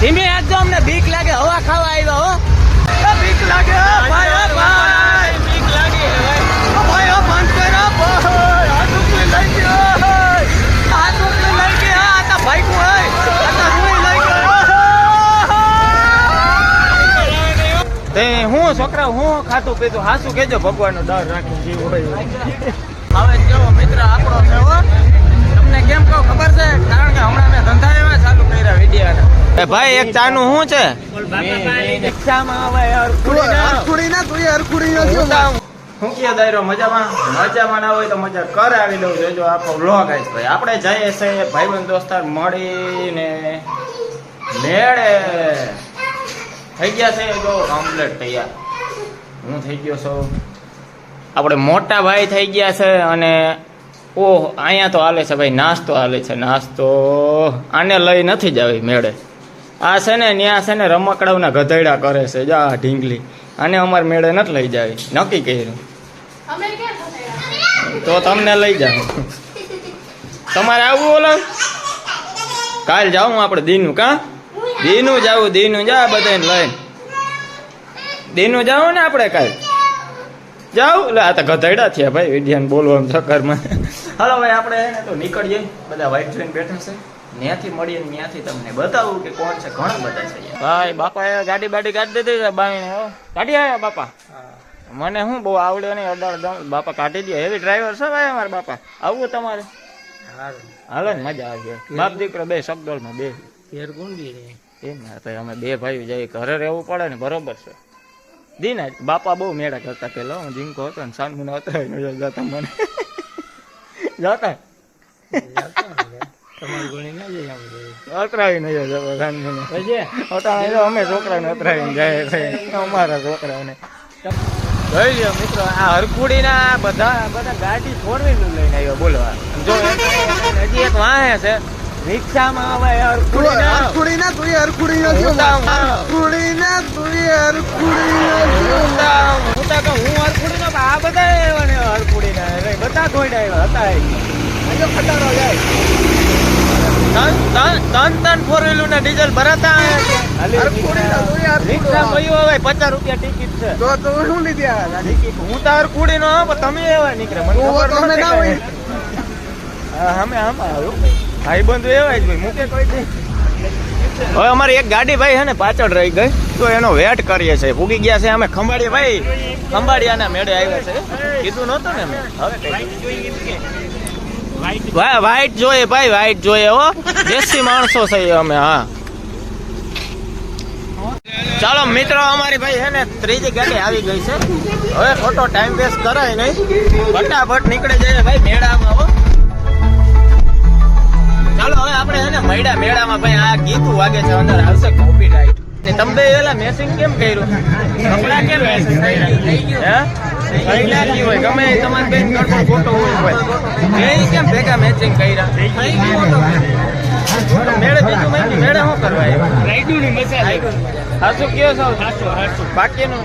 ધીમે હાથ અમને બીક લાગે હવા ખાવા આવ્યા હો. બીક લાગે ભાઈ ભાઈ. બીક લાગે ભાઈ. બંધ કરો હાથ ઉપલી લઈ ગયો હાથ ઉપલી લઈ ગયો આ તો ભાઈ તો હું છોકરા હું ખાતું પીધું. હાસું કેજો ભગવાનનો ડર રાખી જીવ હોય હવે કેવો મિત્ર આપણો છે તમને કેમ કહું ખબર છે? કારણ કે હમણાં મેં ધંધા એવા ચાલુ કર્યા વિડિયાના. એ ભાઈ એક ચાનું શું છે? હરખુડી ના તું હરખુડી નો હું કે દાયરો? મજામાં? મજામાં ના હોય તો મજા કર આવી લઉં. જોજો આખો વ્લોગ આવીશ ભાઈ. આપણે જઈએ છે ભાઈબંધ દોસ્તાર મળીને મેળે. થઈ ગયા છે જો કમ્પ્લીટ તૈયાર. હું થઈ ગયો છું. આપણે મોટા ભાઈ થઈ ગયા છે અને ઓહ અહીંયા તો હાલે છે ભાઈ નાસ્તો હાલે છે નાસ્તો. આને લઈ નથી જાવી મેળે. આ છે ને ત્યાં છે ને રમકડાઓના ગધેડા કરે છે જા ઢીંગલી. આને અમારે મેળે નથી લઈ જાવી નક્કી કર્યું. તો તમને લઈ જાવ તમારે આવવું બોલો કાલ જાઉં આપણે દીનું કા? દીનું જાવું દીનું જા બધાને લઈને. દીનું જાવું ને આપણે કાલ. જાવ એટલે આ તો ગધેડા થયા ભાઈ વિદ્યાન બોલવા ચક્કરમાં હાલો ભાઈ આપણે એને તો નીકળીએ. બધા વાઈટ જોઈને બેઠા છે. ત્યાંથી મળીએ ત્યાંથી તમને બતાવું કે કોણ છે ઘણા બધા છે ભાઈ બાપા એ ગાડી બાડી કાઢી દીધી છે બાઈને કાઢી આવ્યા બાપા? મને શું બહુ આવડ્યો નહીં અડાડ દમ. બાપા કાઢી દે. હેવી ડ્રાઈવર છે ભાઈ અમારા બાપા. આવું તમારે? હાલો ને મજા આવી બાપ દીકરો બે શબ્દોળમાં બે. ઘેર ગુંડી રે એમ ના અમે બે ભાઈ જઈએ. ઘરે રહેવું પડે ને બરોબર છે. દીના બાપા બહુ મેળા કરતા પેલા હું જીંકો હતો ને સાંજ મને અતરાઈ ન જતા મને. જતા. અતરાવીને તો અમે છોકરાને અતરાવીને જાય અમારા છોકરાઓને જોઈ લ્યો મિત્રો આ હરકુડીના બધા બધા ગાડી ફોર વ્હીલર લઈને આવ્યો બોલો. જો હજી એક વાહે છે. રિક્ષામાં આવે હરકુડીના હરખુડી ના. તું હું તો- હું કહું હું આ બધા આવ્યા ને હરકુડીના એટલે બધા ધોઈને આવ્યા હતા આજો ખટારો જાય. ત્રણ ત્રણ ત્રણ ત્રણ ફોર વ્હીલર ના ડીઝલ ભરાતા. હરખુડીના રિક્ષા હરખુડી હવે પચાસ રૂપિયા ટિકિટ છે. તો તો શું લીધી ટિકિટ હું તો હરકુડી નો તમે એવા નીકળે મને ખબર ના હોય. અમે આમાં ભાઈ બંધ એવા જ ભાઈ મૂકે કોઈ હવે અમારી એક ગાડી ભાઈ છે ને, પાછળ રહી ગઈ. તો એનો વેટ કરીએ છે ભૂગી ગયા છે અમે ખંભાળીએ ભાઈ. ખંભાળિયાના મેળે આવ્યા છે. કીધું નહોતું ને મેં. હવે વ્હાઈટ જોઈએ ભાઈ વ્હાઈટ જોઈએ હો. દેશી માણસો છે અમે, હા. ચાલો, મિત્રો, અમારી ભાઈ છે ને, ત્રીજી ગાડી આવી ગઈ છે. હવે ખોટો ટાઈમ વેસ્ટ કરાય નહીં. ફટાફટ નીકળી જાય ભાઈ મેળામાં, હો. આપણે છે ને મૈડા મેળામાં ભાઈ આ ગીતું વાગે છે અંદર આવશે કોપીરાઇટ તમે એલા મેસિંગ કેમ કર્યું? કપડા કેમ મેસિંગ થઈ હે? કઈ નાખી હોય. ગમે એ બેન કરતો ફોટો હોય હોય. બે કેમ ભેગા મેચિંગ કર્યા? મેળે બીજું મેં મેળે શું કરવા આવ્યા? હાસુ કયો છો? બાકીનું?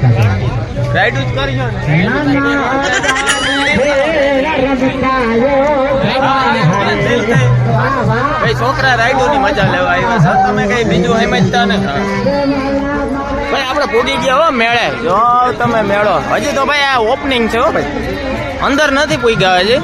રાઈડું જ કરજો ભાઈ છોકરા રાઈડો ની મજા લેવા આવ્યા છે. તમે કઈ બીજું સમજતા ને ભાઈ આપણે પૂગી ગયા હો, મેળે. જો તમે મેળો. હજી તો ભાઈ આ ઓપનિંગ છે હો ભાઈ. અંદર નથી પૂગ્યા હજી.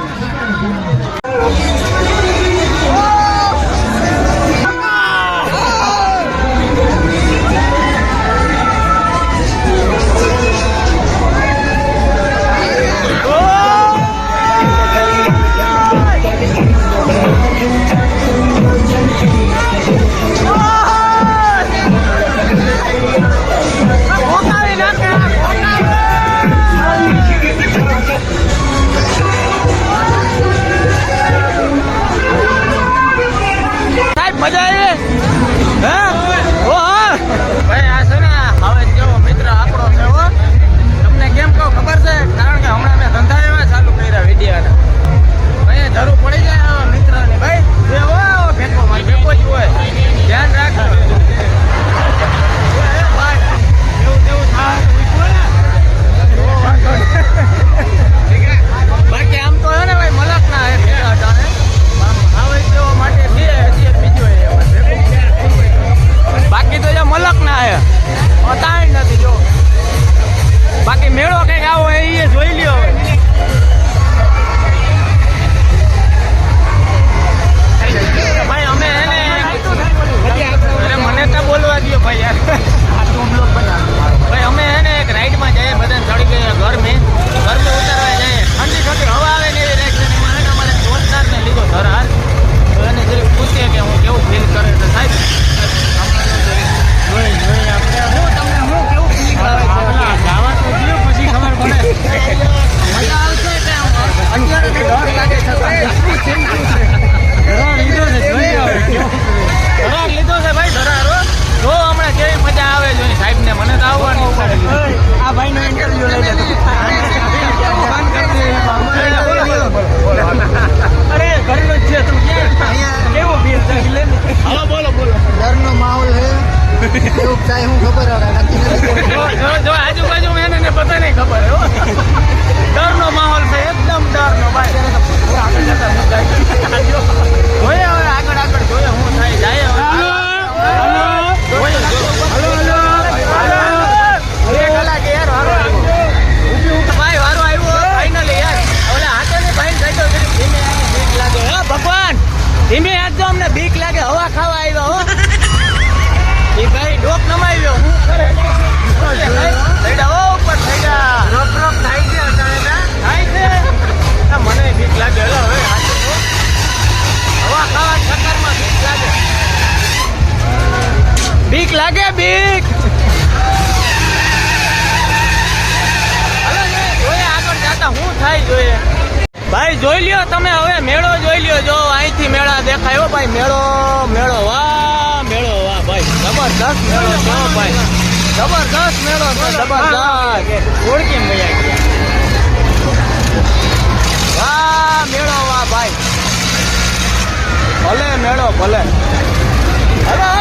બીક લાગે, બીક ભાઈ, જોઈ લ્યો તમે હવે, મેળો જોઈ લ્યો. જો, અહીંથી મેળા દેખાયો. ભાઈ, મેળો મેળો, વાહ મેળો, વાહ, ભાઈ જબરદસ્ત મેળો છો ભાઈ. જબરદસ્ત મેળો છે જબરદસ્ત ઓળખી મજા વાહ, મેળો, વાહ, ભાઈ. பல்ல மேடம் பல்ல அதான்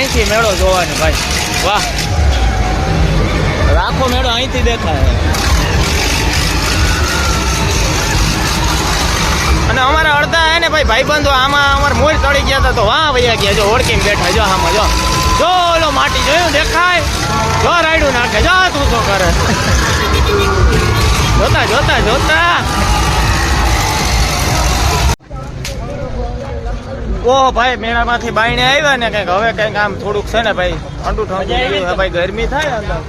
અહીંથી મેળો જોવાનો ભાઈ. વાહ. રાખો મેળો, અહીંથી દેખાય. અને અમારા અડધા હે ને ભાઈ ભાઈ ભાઈબંધો, આમાં અમારા મોર ચડી ગયા હતા તો વાહ વૈયા ગયા. જો ઓળખીને બેઠા, જો આમાં, જો. જો ઓલો માટી જોયું, દેખાય? જો રાયડું નાખે, જો તું તો કરે? જોતા જોતા જોતા. ઓહ ભાઈ મેળામાંથી બાઈને આવ્યા ને કંઈક. હવે કંઈક આમ થોડુંક છે ને ભાઈ ઠંડુ ઠંડુ ભાઈ ગરમી થાય અંદર.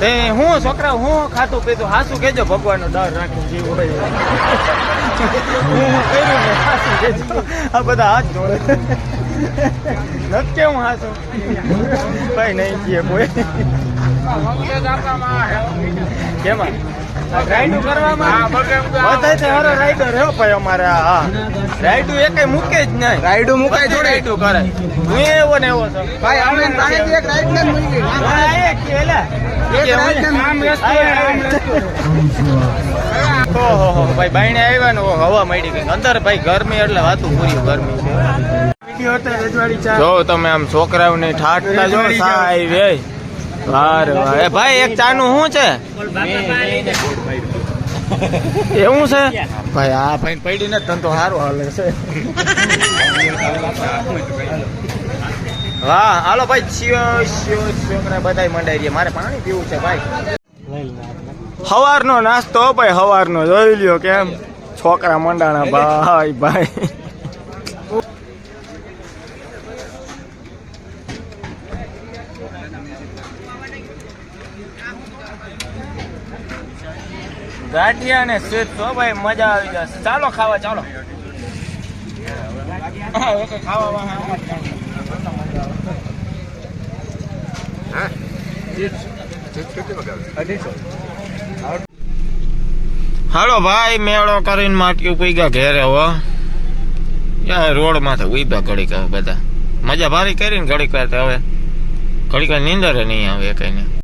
તે હું છોકરા હું ખાતું પીતું હાસું કેજો ભગવાનનો ડર રાખી જીવ હોય. હું કર્યું ને હાસું કેજો આ બધા હાથ જોડે નથી કેવું હાસું? ભાઈ નહીં કીએ કોઈ. કેમાં રાઈડું કરવામાં? બધાયથી હારો રાઈડર હે ભાઈ અમારે હા રાઈડું એકે મૂકે જ નહીં. રાઈડું મુકાય થોડી રાઈડું કરે. હું એવો ને એવો છું. ભાઈ અમે પાસેથી એક રાઈડ ને મળી હા, એ કે એક રાઈડ ને હું- આમ રસ્તો હા, આમ ઓહો ભાઈ બાઈને આવ્યા ને હવા મળી ગઈ. અંદર ભાઈ ગરમી એટલે વાતું પૂરી ગરમી છે. વીડિયો હતા રજવાડી ચા જો તમે આમ છોકરાઓને ઠાઠતા જો સાઈ વે વાહ. એ ભાઈ એક ચાનું શું છે? એવું છે? ભાઈ આ ભાઈ પડી ને તને તો સારું હાલે છે. વાહ હાલો ભાઈ શિયો શિયો છોકરા બધાય મંડાઈ ગયા મારે પાણી પીવું છે ભાઈ. હવારનો નાસ્તો ભાઈ હવારનો. જોઈ લ્યો કેમ? છોકરા મંડાણા ભાઈ ભાઈ. ગાંઠિયા ને સ્વીટ તો ભાઈ મજા આવી જશે. ચાલો ખાવા, ચાલો. હાલો ભાઈ, મેળો કરીને માટક્યું પીગા ઘેરે હો. યાર રોડ માથે ઊભા ઘડીક બધા. મજા ભારી કરીને ઘડીક વાર હવે ઘડીક વાર નીંદર નહીં આવે કઈ